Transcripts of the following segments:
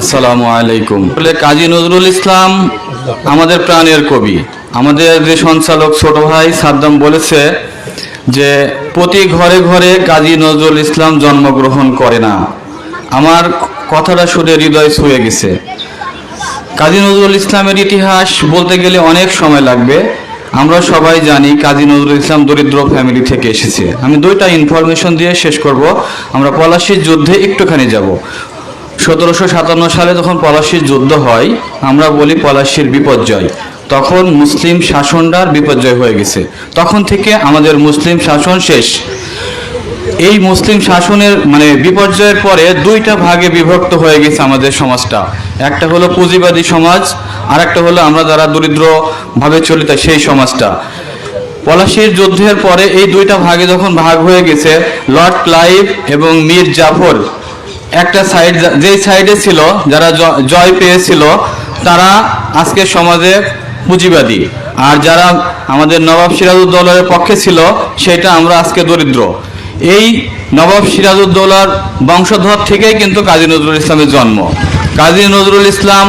আসসালামু আলাইকুম। কাজী নজরুল ইসলাম, আমাদের প্রাণের কবি, আমাদের যে সঞ্চালক ছোট ভাই সাদ্দাম বলেছে যে, প্রতি ঘরে ঘরে কাজী নজরুল ইসলাম জন্মগ্রহণ করে না। আমার কথাটা শুনে হৃদয় ছুঁয়ে গেছে। কাজী নজরুল ইসলামের ইতিহাস বলতে গেলে অনেক সময় লাগবে। আমরা সবাই জানি কাজী নজরুল ইসলাম দরিদ্র ফ্যামিলি থেকে এসেছে। আমি দুইটা ইনফরমেশন দিয়ে শেষ করব। আমরা পলাশির যুদ্ধে একটুখানি যাব। সতেরোশো সাতান্ন সালে যখন পলাশির যুদ্ধ হয়, আমরা বলি পলাশির বিপর্যয়। তখন মুসলিম শাসনটার বিপর্যয় হয়ে গেছে। তখন থেকে আমাদের মুসলিম শাসন শেষ। এই মুসলিম শাসনের মানে বিপর্যয়ের পরে দুইটা ভাগে বিভক্ত হয়ে গেছে আমাদের সমাজটা। একটা হলো পুঁজিবাদী সমাজ আর একটা হলো আমরা যারা দরিদ্রভাবে চলিত সেই সমাজটা। পলাশির যুদ্ধের পরে এই দুইটা ভাগে যখন ভাগ হয়ে গেছে, লর্ড ক্লাইভ এবং মীর জাফর একটা সাইড যেই সাইডে ছিল, যারা জয় পেয়েছিল, তারা আজকে সমাজে পুঁজিবাদী। আর যারা আমাদের নবাব সিরাজউদ্দৌলার পক্ষে ছিল, সেটা আমরা আজকে দরিদ্র। এই নবাব সিরাজউদ্দৌলার বংশধর থেকেই কিন্তু কাজী নজরুল ইসলামের জন্ম। কাজী নজরুল ইসলাম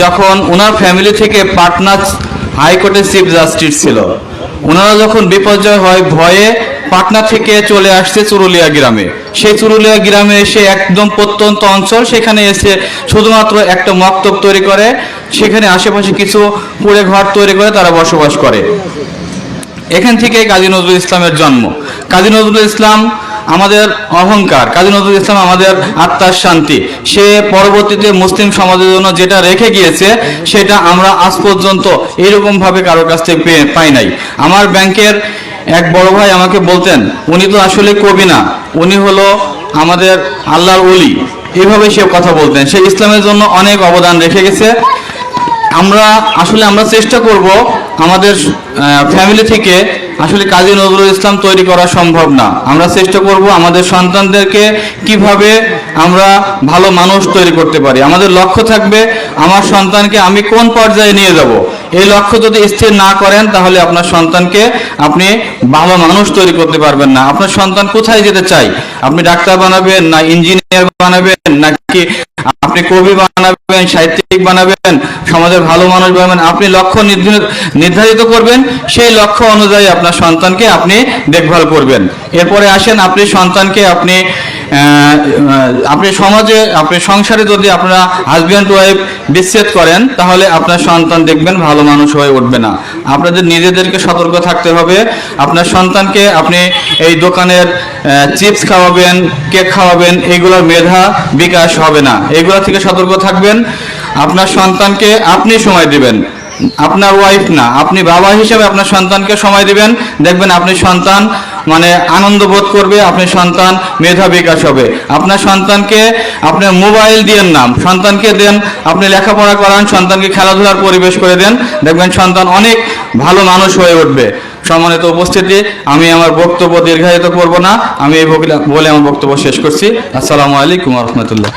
যখন ওনার ফ্যামিলি থেকে পাটনা হাইকোর্টের চিফ জাস্টিস ছিল ওনারা যখন বিপর্যয় হয়, ভয়ে পাটনা থেকে চলে আসছে চুরুলিয়া গ্রামে। সেই চুরুলিয়া গ্রামে এসে একদম প্রত্যন্ত অঞ্চল, সেখানে এসে শুধুমাত্র একটা মক্তব তৈরি করে, সেখানে আশেপাশে কিছু কুড়ে ঘর তৈরি করে তারা বসবাস করে। এখান থেকেই কাজী নজরুল ইসলামের জন্ম। কাজী নজরুল ইসলাম আমাদের অহংকার, কাজী নজরুল ইসলাম আমাদের আত্মার শান্তি। সে পরবর্তীতে মুসলিম সমাজের জন্য যেটা রেখে গিয়েছে, সেটা আমরা আজ পর্যন্ত এরকম ভাবে কারোর কাছ থেকে পাই নাই। আমার ব্যাংকের এক বড় ভাই আমাকে বলতেন, উনি তো আসলে কবি না, উনি হলো আমাদের আল্লাহর ওলি। এইভাবে সে কথা বলতেন। সে ইসলামের জন্য অনেক অবদান রেখে গেছে। আমরা আসলে আমরা চেষ্টা করব আমাদের ফ্যামিলি থেকে আসলে কাজী নজরুল ইসলাম তৈরি করা সম্ভব না। আমরা চেষ্টা করব আমাদের সন্তানদেরকে কীভাবে আমরা ভালো মানুষ তৈরি করতে পারি। আমাদের লক্ষ্য থাকবে, আমার সন্তানকে আমি কোন পর্যায়ে নিয়ে যাব? এই লক্ষ্য যদি স্থির না করেন, তাহলে আপনার সন্তানকে আপনি ভালো মানুষ তৈরি করতে পারবেন না। আপনার সন্তান কোথায় যেতে চাই আপনি ডাক্তার বানাবেন না ইঞ্জিনিয়ার বানাবেন, নাকি আপনি কবি বানাবেন, সাহিত্যিক বানাবেন, সমাজের ভালো মানুষ বানাবেন? আপনি লক্ষ্য নির্ধারিত করবেন, সেই লক্ষ্য অনুযায়ী আপনার সন্তানকে আপনি দেখভাল করবেন। এরপরে আসেন, আপনি সন্তানকে আপনি আপনি সমাজে, আপনি সংসারে যদি আপনারা হাজব্যান্ড ওয়াইফ বিচ্ছেদ করেন, তাহলে আপনার সন্তান দেখবেন ভালো মানুষ হয়ে উঠবে না। আপনাদের নিজেদেরকে সতর্ক থাকতে হবে। আপনার সন্তানকে আপনি এই দোকানের চিপস খাওয়াবেন কেক খাওয়াবেন এগুলোর মেধা বিকাশ হবে না। এগুলো থেকে সতর্ক থাকবেন। আপনার সন্তানকে আপনি সময় দিবেন। আপনার ওয়াইফ না, আপনি বাবা হিসেবে আপনার সন্তানকে সময় দিবেন। দেখবেন আপনি সন্তান মানে আনন্দ বোধ করবে, আপনি সন্তান মেধা বিকাশ হবে। আপনার সন্তানকে আপনার মোবাইল দিয়েন নাম সন্তানকে দেন, আপনি লেখাপড়া করান, সন্তানকে খেলাধুলার পরিবেশ করে দেন, দেখবেন সন্তান অনেক ভালো মানুষ হয়ে উঠবে। সম্মানিত উপস্থিতি, আমি আমার বক্তব্য দীর্ঘায়িত করব না, আমি এই বলে আমার বক্তব্য শেষ করছি। আসসালামু আলাইকুম রহমতুল্লাহ।